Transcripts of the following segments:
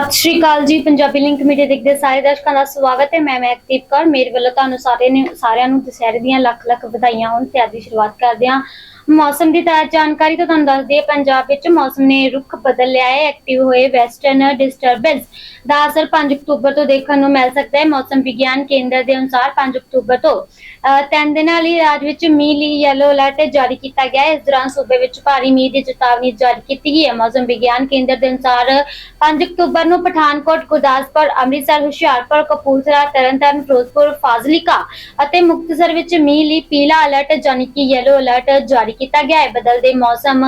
ਸਤਿ ਸ਼੍ਰੀ ਅਕਾਲ ਜੀ, Punjabi link media ਦੇਖਦੇ ਸਾਰੇ ਦਰਸ਼ਕਾਂ ਦਾ ਸਵਾਗਤ ਹੈ। ਮੈਂ ਮਹਿਕਦੀਪ ਕੌਰ। ਮੇਰੇ ਵੱਲੋਂ ਤੁਹਾਨੂੰ ਸਾਰੇ ਨੇ ਸਾਰਿਆਂ ਨੂੰ ਦੁਸਹਿਰੇ ਦੀਆਂ ਲੱਖ ਲੱਖ ਵਧਾਈਆਂ ਹੋਣ ਤੇ ਅੱਜ ਦੀ ਸ਼ੁਰੂਆਤ ਕਰਦੇ ਹਾਂ। ਮੌਸਮ ਦੀ ਤਾਜ਼ਾ ਜਾਣਕਾਰੀ ਤੋਂ ਤੁਹਾਨੂੰ ਦੱਸ ਦਈਏ ਪੰਜਾਬ ਵਿੱਚ ਮੌਸਮ ਨੇ ਰੁਖ ਬਦਲ ਲਿਆ ਹੈ ਐਕਟਿਵ ਹੋਏ ਵੈਸਟਰਨ ਡਿਸਟਰਬੈਂਸ ਦਾ ਅਸਰ 5 ਅਕਤੂਬਰ ਤੋਂ ਦੇਖਣ ਨੂੰ ਮਿਲ ਸਕਦਾ ਹੈ, ਮੌਸਮ ਵਿਗਿਆਨ ਕੇਂਦਰ ਦੇ ਅਨੁਸਾਰ 5 ਅਕਤੂਬਰ ਤੋਂ। ਤਿੰਨ ਦਿਨਾਂ ਲਈ ਰਾਜ ਵਿੱਚ ਮੀਂਹ ਲਈ ਯੈਲੋ ਅਲਰਟ ਜਾਰੀ ਕੀਤਾ ਗਿਆ ਹੈ। ਇਸ ਦੌਰਾਨ ਸੂਬੇ ਵਿੱਚ ਭਾਰੀ ਮੀਂਹ ਦੀ ਚੇਤਾਵਨੀ ਜਾਰੀ ਕੀਤੀ ਗਈ ਹੈ। ਮੌਸਮ ਵਿਗਿਆਨ ਕੇਂਦਰ ਦੇ ਅਨੁਸਾਰ 5 ਅਕਤੂਬਰ ਨੂੰ ਪਠਾਨਕੋਟ, ਗੁਰਦਾਸਪੁਰ, ਅੰਮ੍ਰਿਤਸਰ, ਹੁਸ਼ਿਆਰਪੁਰ, ਕਪੂਰਥਲਾ, ਤਰਨਤਾਰਨ, ਫਿਰੋਜ਼ਪੁਰ, ਫਾਜ਼ਿਲਕਾ ਅਤੇ ਮੁਕਤਸਰ ਵਿੱਚ ਮੀਂਹ ਲਈ ਪੀਲਾ ਅਲਰਟ ਯਾਨੀ ਕਿ ਯੈਲੋ ਅਲਰਟ ਜਾਰੀ ਕੀਤਾ ਗਿਆ ਹੈ। ਬਦਲਦੇ ਮੌਸਮ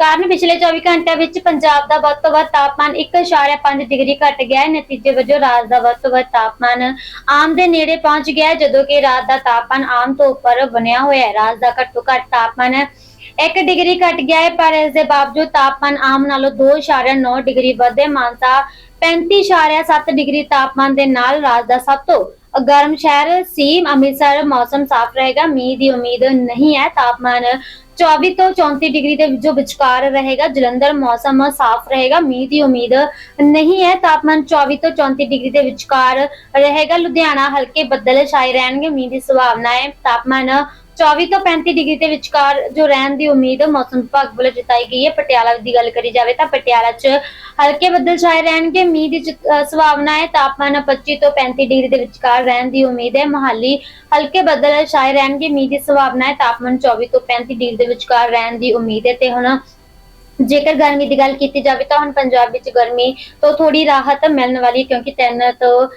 ਕਾਰਨ ਪਿਛਲੇ 24 ਘੰਟਿਆਂ ਵਿੱਚ ਪੰਜਾਬ ਦਾ ਵੱਧ ਤੋਂ ਵੱਧ ਤਾਪਮਾਨ 1.5 ਡਿਗਰੀ ਘਟ ਗਿਆ ਹੈ। ਨਤੀਜੇ ਵਜੋਂ ਰਾਜ ਦਾ ਵੱਧ ਤੋਂ ਵੱਧ ਤਾਪਮਾਨ ਆਮ ਦੇ ਨੇੜੇ ਪਹੁੰਚ ਗਿਆ ਜਦੋਂ ਕਿ ਰਾਤ ਦਾ ਤਾਪਮਾਨ ਆਮ ਤੋਂ ਉੱਪਰ ਬਣਿਆ ਹੋਇਆ ਹੈ। ਰਾਜ ਦਾ ਘੱਟੋ ਘੱਟ ਤਾਪਮਾਨ 1 ਡਿਗਰੀ ਘਟ ਗਿਆ ਹੈ, ਪਰ ਇਸ ਦੇ ਬਾਵਜੂਦ ਤਾਪਮਾਨ ਆਮ ਨਾਲੋਂ 2.9 ਡਿਗਰੀ ਵਧੇ ਮਾਨਸਾ 35.7 ਡਿਗਰੀ ਤਾਪਮਾਨ ਦੇ ਨਾਲ ਰਾਜ ਦਾ ਸਭ ਤੋਂ ਗਰਮ ਸ਼ਹਿਰ ਸੀ ਅੰਮ੍ਰਿਤਸਰ, ਮੌਸਮ ਸਾਫ਼ ਰਹੇਗਾ, ਮੀਂਹ ਦੀ ਉਮੀਦ ਨਹੀਂ ਹੈ, ਤਾਪਮਾਨ 24 ਤੋਂ 34 ਡਿਗਰੀ ਦੇ ਜੋ ਵਿਚਕਾਰ ਰਹੇਗਾ, ਜਲੰਧਰ ਮੌਸਮ ਸਾਫ਼ ਰਹੇਗਾ, ਮੀਂਹ ਦੀ ਉਮੀਦ ਨਹੀਂ ਹੈ, ਤਾਪਮਾਨ 24 ਤੋਂ 34 ਡਿਗਰੀ ਦੇ ਵਿਚਕਾਰ ਰਹੇਗਾ, ਲੁਧਿਆਣਾ ਹਲਕੇ ਬੱਦਲ ਛਾਏ ਰਹਿਣਗੇ, ਮੀਂਹ ਦੀ ਸੰਭਾਵਨਾ ਹੈ, ਤਾਪਮਾਨ 24 ਤੋਂ 35 ਡਿਗਰੀ ਦੇ ਵਿਚਕਾਰ ਜੋ ਰਹਿਣ ਦੀ ਉਮੀਦ ਮੌਸਮ ਵਿਭਾਗ ਵੱਲੋਂ ਜਤਾਈ ਗਈ ਹੈ, ਪਟਿਆਲਾ ਦੀ ਗੱਲ ਕਰੀ ਜਾਵੇ ਤਾਂ ਪਟਿਆਲਾ 'ਚ ਹਲਕੇ ਬੱਦਲ ਛਾਏ ਰਹਿਣਗੇ, ਮੀਂਹ ਦੀ ਸੰਭਾਵਨਾ ਹੈ, ਤਾਪਮਾਨ 25 ਤੋਂ 35 ਡਿਗਰੀ ਦੇ ਵਿਚਕਾਰ ਰਹਿਣ ਦੀ ਉਮੀਦ ਹੈ, ਮਹਾਲੀ ਹਲਕੇ ਬੱਦਲ ਛਾਏ ਰਹਿਣਗੇ, ਮੀਂਹ ਦੀ ਸੰਭਾਵਨਾ ਹੈ, ਤਾਪਮਾਨ 24 ਤੋਂ 35 ਡਿਗਰੀ ਦੇ ਵਿਚਕਾਰ ਰਹਿਣ ਦੀ ਉਮੀਦ ਹੈ ਤੇ ਹੁਣ ਜੇਕਰ ਗਰਮੀ ਦੀ ਗੱਲ ਕੀਤੀ ਜਾਵੇ ਤਾਂ ਹੁਣ ਪੰਜਾਬ ਵਿੱਚ ਗਰਮੀ ਤੋਂ ਥੋੜੀ ਰਾਹਤ ਮਿਲਣ ਵਾਲੀ ਹੈ, ਕਿਉਂਕਿ 3 ਤੋਂ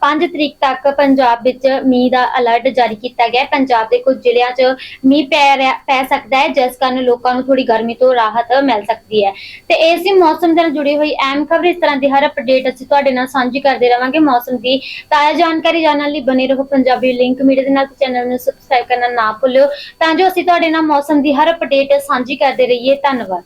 5 ਤਰੀਕ ਤੱਕ ਪੰਜਾਬ ਵਿੱਚ ਮੀਂਹ ਦਾ ਅਲਰਟ ਜਾਰੀ ਕੀਤਾ ਗਿਆ ਹੈ। ਪੰਜਾਬ ਦੇ ਕੁਝ ਜ਼ਿਲ੍ਹਿਆਂ 'ਚ ਮੀਂਹ ਪੈ ਰਿਹਾ- ਪੈ ਸਕਦਾ ਹੈ, ਜਿਸ ਕਾਰਨ ਲੋਕਾਂ ਨੂੰ ਥੋੜੀ ਗਰਮੀ ਤੋਂ ਰਾਹਤ ਮਿਲ ਸਕਦੀ ਹੈ। ਤੇ ਇਸੇ ਮੌਸਮ ਦੇ ਨਾਲ ਜੁੜੀ ਹੋਈ ਅਹਿਮ ਖਬਰ ਇਸ ਤਰ੍ਹਾਂ ਦੀ ਹਰ ਅਪਡੇਟ ਅਸੀਂ ਤੁਹਾਡੇ ਨਾਲ ਸਾਂਝੀ ਕਰਦੇ ਰਵਾਂਗੇ। ਮੌਸਮ ਦੀ ਤਾਜ਼ਾ ਜਾਣਕਾਰੀ ਜਾਣਨ ਲਈ ਬਨੇ ਰਹੋ ਪੰਜਾਬੀ ਲਿੰਕ ਮੀਡੀਆ ਦੇ ਨਾਲ। ਚੈਨਲ ਨੂੰ ਸਬਸਕ੍ਰਾਈਬ ਕਰਨਾ ਨਾ ਭੁੱਲਿਓ, ਤਾਂ ਜੋ ਅਸੀਂ ਤੁਹਾਡੇ ਨਾਲ ਮੌਸਮ ਦੀ ਹਰ ਅਪਡੇਟ ਸਾਂਝੀ ਕਰਦੇ ਰਹੀਏ। ਧੰਨਵਾਦ।